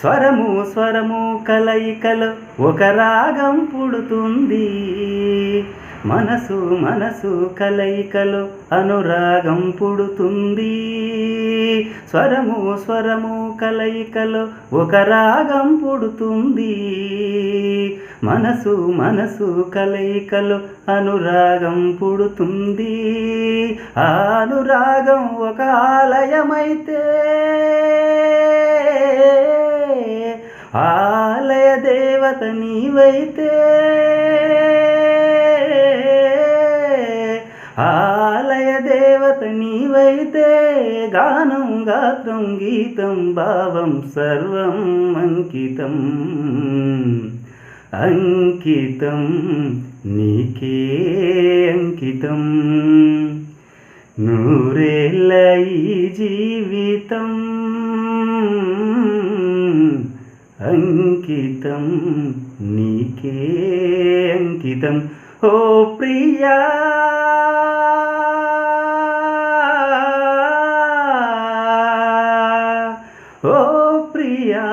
స్వరము స్వరము కలయికలో ఒక రాగం పుడుతుంది. మనసు మనసు కలయికలో అనురాగం పుడుతుంది. స్వరము స్వరము కలయికలో ఒక రాగం పుడుతుంది. మనసు మనసు కలయికలో అనురాగం పుడుతుంది. ఆ అనురాగం ఒక ఆలయమైతే ఆలయ దేవత నీవైతే. ఆలయ దేవత నీవైతే. గానం గాత్రం గీతం భావం సర్వం అంకితం. అంకితం నీకే అంకితం. నూరేళ్ళ ఈ జీవితం. అంకితం నీకే అంకితం. ఓ ప్రియా! ఓ ప్రియా!